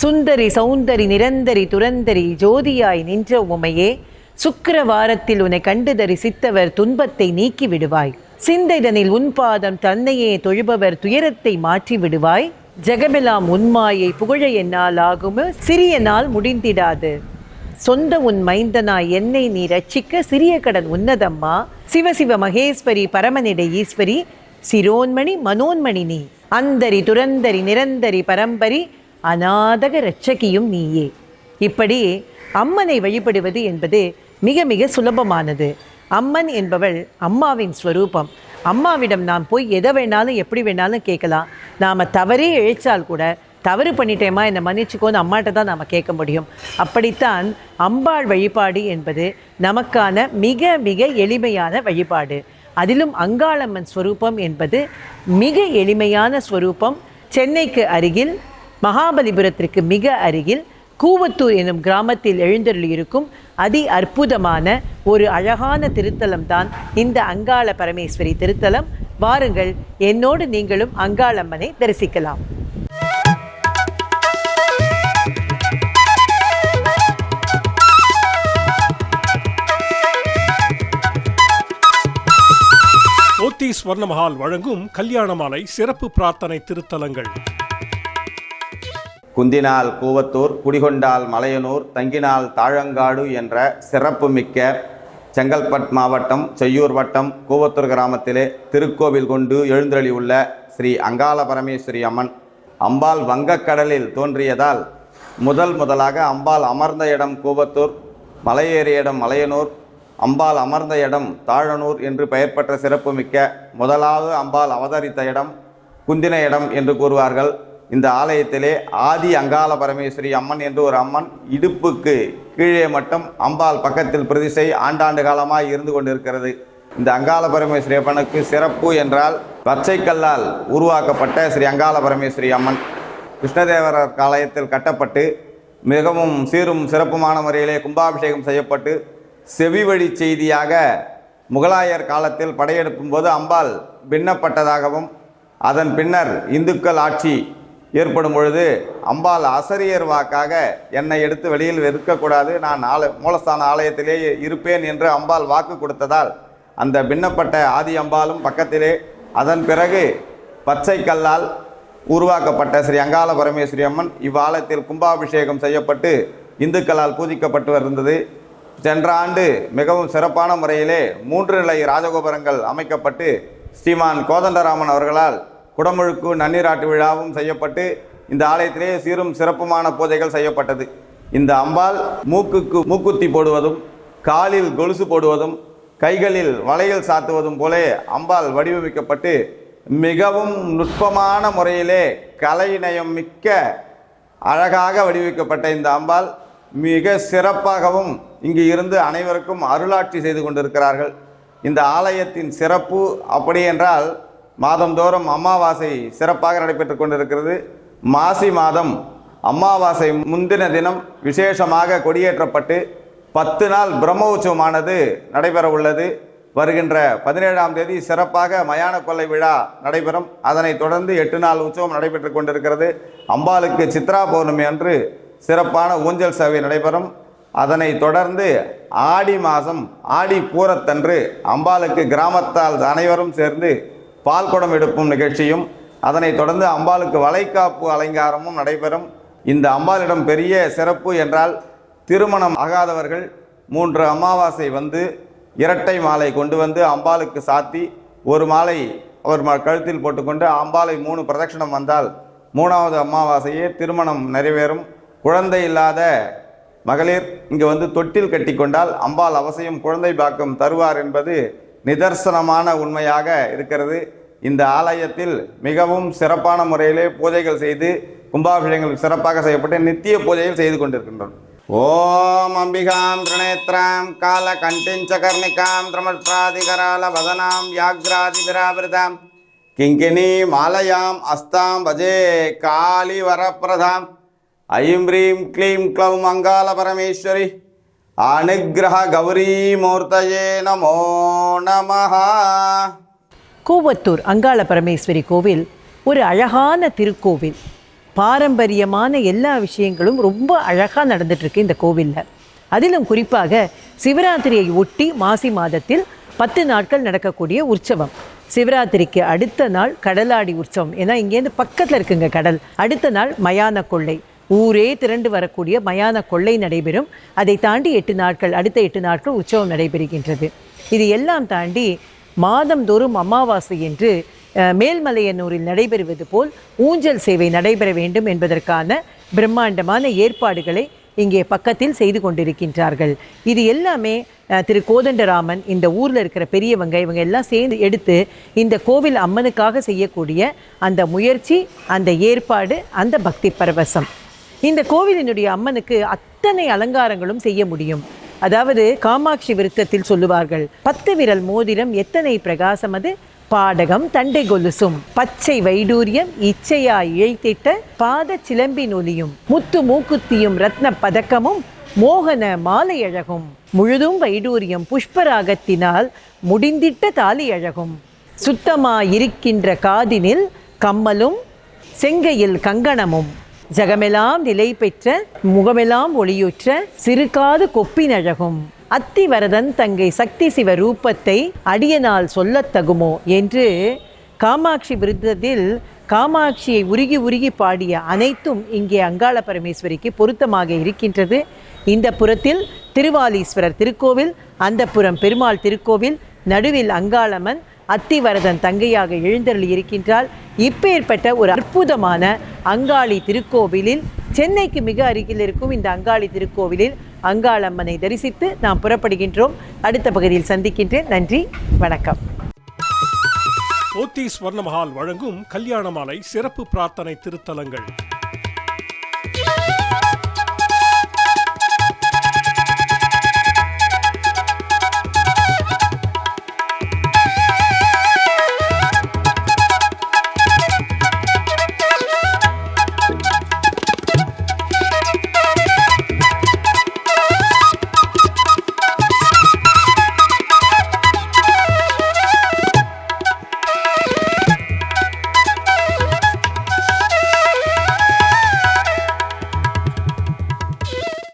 சுந்தரி சௌந்தரி நிரந்தரி துரந்தரி ஜோதியாய் நின்ற உமையே சுக்கிரவாரத்தில் உன்னை கண்டு தரிசித்தவர் துன்பத்தை நீக்கி விடுவாய். சிந்தைதனில் உன்பாதம் தன்னையே தொழுபவர் துயரத்தை மாற்றி விடுவாய். ஜெகமெலாம் உன்மாயை புகழ என்னால் ஆகுமோ? சிறிய நாள் முடிந்திடாது. சொந்த உன் மைந்தனாய் என்னை நீ ரட்சிக்க சிறிய கடன் உன்னதம்மா. சிவசிவ மகேஸ்வரி பரமனிட ஈஸ்வரி சிரோன்மணி மனோன்மணி நீ. அந்தரி துரந்தரி நிரந்தரி பரம்பரி அநாதக ரட்சகியும் நீயே. இப்படி அம்மனை வழிபடுவது என்பது மிக மிக சுலபமானது. அம்மன் என்பவள் அம்மாவின் ஸ்வரூபம். அம்மாவிடம் நாம் போய் எதை வேணாலும் எப்படி வேணாலும் கேட்கலாம். நாம் தவறே இழைச்சால் கூட தவறு பண்ணிட்டேமா என்னை மன்னிச்சுக்கோன்னு அம்மாட்ட தான் நாம் கேட்க முடியும். அப்படித்தான் அம்பாள் வழிபாடு என்பது நமக்கான மிக மிக எளிமையான வழிபாடு. அதிலும் அங்காளம்மன் ஸ்வரூபம் என்பது மிக எளிமையான ஸ்வரூபம். சென்னைக்கு அருகில் மகாபலிபுரத்திற்கு மிக அருகில் கூவத்தூர் எனும் கிராமத்தில் எழுந்தருளியிருக்கும் அதி அற்புதமான ஒரு அழகான திருத்தலம் தான் இந்த அங்காள பரமேஸ்வரி திருத்தலம். வாருங்கள் என்னோடு நீங்களும் அங்காளம்மனை தரிசிக்கலாம். ஸ்வர்ணமஹால் வழங்கும் கல்யாண மாலை சிறப்பு பிரார்த்தனை திருத்தலங்கள். குந்தினால் கூவத்தூர் குடிகொண்டால் மலையனூர் தங்கினால் தாழங்காடு என்ற சிறப்புமிக்க செங்கல்பட் மாவட்டம் செய்யூர் வட்டம் கூவத்தூர் கிராமத்திலே திருக்கோவில் கொண்டு எழுந்தருளியுள்ள ஸ்ரீ அங்காள பரமேஸ்வரி அம்மன். அம்பாள் வங்கக்கடலில் தோன்றியதால் முதல் முதலாக அம்பாள் அமர்ந்த இடம் கூவத்தூர் மலையேறிய இடம் மலையனூர் அம்பாள் அமர்ந்த இடம் தாழனூர் என்று பெயர் பெற்ற சிறப்புமிக்க முதலாவது அம்பாள் அவதரித்த இடம் குந்தின இடம் என்று கூறுவார்கள். இந்த ஆலயத்திலே ஆதி அங்காள பரமேஸ்வரி அம்மன் என்று ஒரு அம்மன் இடுப்புக்கு கீழே மட்டும் அம்பாள் பக்கத்தில் பிரதிசை ஆண்டாண்டு காலமாக இருந்து கொண்டிருக்கிறது. இந்த அங்காள பரமேஸ்வரி அம்மனுக்கு சிறப்பு என்றால் பச்சை கல்லால் உருவாக்கப்பட்ட ஸ்ரீ அங்காள பரமேஸ்வரி அம்மன். கிருஷ்ணதேவரர் காலயத்தில் கட்டப்பட்டு மிகவும் சீரும் சிறப்புமான முறையிலே கும்பாபிஷேகம் செய்யப்பட்டு செவி வழி செய்தியாக முகலாயர் காலத்தில் படையெடுக்கும் போது அம்பாள் பின்னப்பட்டதாகவும் அதன் பின்னர் இந்துக்கள் ஆட்சி ஏற்படும் பொழுது அம்பாள் அசரியர் வாக்காக என்னை எடுத்து வெளியில் இருக்கக்கூடாது நான் ஆல மூலஸ்தான ஆலயத்திலே இருப்பேன் என்று அம்பாள் வாக்கு கொடுத்ததால் அந்த பின்னப்பட்ட ஆதி அம்பாளும் பக்கத்திலே அதன் பிறகு பச்சை கல்லால் உருவாக்கப்பட்ட ஸ்ரீ அங்காள பரமேஸ்வரி அம்மன் இவ்வாலயத்தில் கும்பாபிஷேகம் செய்யப்பட்டு இந்துக்களால் பூஜிக்கப்பட்டு வருந்தது சென்ற ஆண்டு மிகவும் சிறப்பான முறையிலே மூன்று நிலை ராஜகோபுரங்கள் அமைக்கப்பட்டு ஸ்ரீமான் கோதண்டராமன் அவர்களால் குடமுழுக்கு நன்னீராட்டு விழாவும் செய்யப்பட்டு இந்த ஆலயத்திலே சீரும் சிறப்புமான பூஜைகள் செய்யப்பட்டது. இந்த அம்பாள் மூக்குக்கு மூக்குத்தி போடுவதும் காலில் கொலுசு போடுவதும் கைகளில் வளையல் சாத்துவதும் போலே அம்பாள் வடிவமைக்கப்பட்டு மிகவும் நுட்பமான முறையிலே கலைநயம் மிக்க அழகாக வடிவமைக்கப்பட்ட இந்த அம்பாள் மிக சிறப்பாகவும் இங்கு இருந்து அனைவருக்கும் அருளாட்சி செய்து கொண்டிருக்கிறார்கள். இந்த ஆலயத்தின் சிறப்பு அப்படி என்றால் மாதந்தோறும் அமாவாசை சிறப்பாக நடைபெற்று கொண்டிருக்கிறது. மாசி மாதம் அமாவாசை முந்தின தினம் விசேஷமாக கொடியேற்றப்பட்டு பத்து நாள் பிரம்ம உற்சவமானது நடைபெற உள்ளது. வருகின்ற பதினேழாம் தேதி சிறப்பாக மயான கொள்ளை விழா நடைபெறும். அதனைத் தொடர்ந்து எட்டு நாள் உற்சவம் நடைபெற்று கொண்டிருக்கிறது. அம்பாளுக்கு சித்ரா பௌர்ணமி அன்று சிறப்பான ஊஞ்சல் சேவை நடைபெறும். அதனைத் தொடர்ந்து ஆடி மாதம் ஆடி பூரத்தன்று அம்பாளுக்கு கிராமத்தால் அனைவரும் சேர்ந்து பால் குடம் எடுக்கும் நிகழ்ச்சியும் அதனைத் தொடர்ந்து அம்பாளுக்கு வளைகாப்பு அலங்காரமும் நடைபெறும். இந்த அம்பாளிடம் பெரிய சிறப்பு என்றால் திருமணம் ஆகாதவர்கள் மூன்று அமாவாசை வந்து இரட்டை மாலை கொண்டு வந்து அம்பாளுக்கு சாத்தி ஒரு மாலை அவர் ம- கழுத்தில் போட்டுக்கொண்டு அம்பாளை மூணு பிரதட்சணம் வந்தால் மூணாவது அமாவாசையே திருமணம் நிறைவேறும். குழந்தை இல்லாத மகளிர் இங்கு வந்து தொட்டில் கட்டிக்கொண்டால் அம்பாள் அவசியம் குழந்தை பாக்கம் தருவார் என்பது நிதர்சனமான உண்மையாக இருக்கிறது. இந்த ஆலயத்தில் மிகவும் சிறப்பான முறையிலே பூஜைகள் செய்து கும்பாபிஷேகங்கள் சிறப்பாக செய்யப்பட்டு நித்திய பூஜைகள் செய்து கொண்டிருக்கின்றோம். ஓம் அம்பிகாம் திரிநேத்ராம் கால கண்டிஞ்ச கர்ணிகாம் திரமற்றாதிகரால வதனாம் வியாக்ராதி விராபிரதாம் கிங்கினி மாலயாம் அஸ்தாம் பஜே காளி வரப்பிரதாம் ஐம் ரீம் க்ளீம் க்ளௌம் அங்கால பரமேஸ்வரி. அனுகிரக கௌரி மூர்த்தயே நமோ நமஹா. கூவத்தூர் அங்காள பரமேஸ்வரி கோவில் ஒரு அழகான திருக்கோவில். பாரம்பரியமான எல்லா விஷயங்களும் ரொம்ப அழகாக நடந்துட்டு இருக்கு இந்த கோவிலில். அதிலும் குறிப்பாக சிவராத்திரியை ஒட்டி மாசி மாதத்தில் பத்து நாட்கள் நடக்கக்கூடிய உற்சவம். சிவராத்திரிக்கு அடுத்த நாள் கடலாடி உற்சவம். ஏன்னா இங்கேருந்து பக்கத்தில் இருக்குங்க கடல். அடுத்த நாள் மயான கொள்ளை. ஊரே திரண்டு வரக்கூடிய மயான கொள்ளை நடைபெறும். அதை தாண்டி எட்டு நாட்கள் அடுத்த எட்டு நாட்கள் உற்சவம் நடைபெறுகின்றது. இது எல்லாம் தாண்டி மாதந்தோறும் அமாவாசை என்று மேல்மலையனூரில் நடைபெறுவது போல் ஊஞ்சல் சேவை நடைபெற வேண்டும் என்பதற்கான பிரம்மாண்டமான ஏற்பாடுகளை இங்கே பக்கத்தில் செய்து கொண்டிருக்கின்றார்கள். இது எல்லாமே திரு கோதண்டராமன் இந்த ஊரில் இருக்கிற பெரியவங்க இவங்க எல்லாம் சேர்ந்து எடுத்து இந்த கோவில் அம்மனுக்காக செய்யக்கூடிய அந்த முயற்சி அந்த ஏற்பாடு அந்த பக்தி பரவசம். இந்த கோவிலினுடைய அம்மனுக்கு அத்தனை அலங்காரங்களும் செய்ய முடியும். அதாவது காமாட்சி விருத்தத்தில் சொல்லுவார்கள் பத்து விரல் மோதிரம் எத்தனை பிரகாசம் அது? பாடகம் தண்டை கொலுசும் பச்சை வைடூரியம் இச்சையா இழைத்திட்ட பாத சிலம்பின் ஒலியும் முத்து மூக்குத்தியும் ரத்ன பதக்கமும் மோகன மாலை அழகும். முழுதும் வைடூரியம் புஷ்பராகத்தினால் முடிந்திட்ட தாலி அழகும். சுத்தமாயிருக்கின்ற காதினில் கம்மலும் செங்கையில் கங்கணமும். ஜகமெல்லாம் நிலை பெற்ற முகமெல்லாம் ஒளியுற்ற சிறுகாது கொப்பினழகும். அத்திவரதன் தங்கை சக்தி சிவ ரூபத்தை அடியனால் சொல்லத் தகுமோ? என்று காமாட்சி விருத்தத்தில் காமாட்சியை உருகி உருகி பாடிய அனைத்தும் இங்கே அங்காள பரமேஸ்வரிக்கு பொருத்தமாக இருக்கின்றது. இந்த புறத்தில் திருவாலீஸ்வரர் திருக்கோவில் அந்த புறம் பெருமாள் திருக்கோவில் நடுவில் அங்காளம்மன் அத்திவரதன் தங்கையாக எழுந்தருளி இருக்கின்றால் இப்பேற்பட்ட ஒரு அற்புதமான அங்காளி திருக்கோவிலில் சென்னைக்கு மிக அருகில் இருக்கும் இந்த அங்காளி திருக்கோவிலில் அங்காளம்மனை தரிசித்து நாம் புறப்படுகின்றோம். அடுத்த பகுதியில் சந்திக்கின்றேன். நன்றி வணக்கம். போத்தி ஸ்வர்ணமஹால் வழங்கும் கல்யாண மாலை சிறப்பு பிரார்த்தனை திருத்தலங்கள்.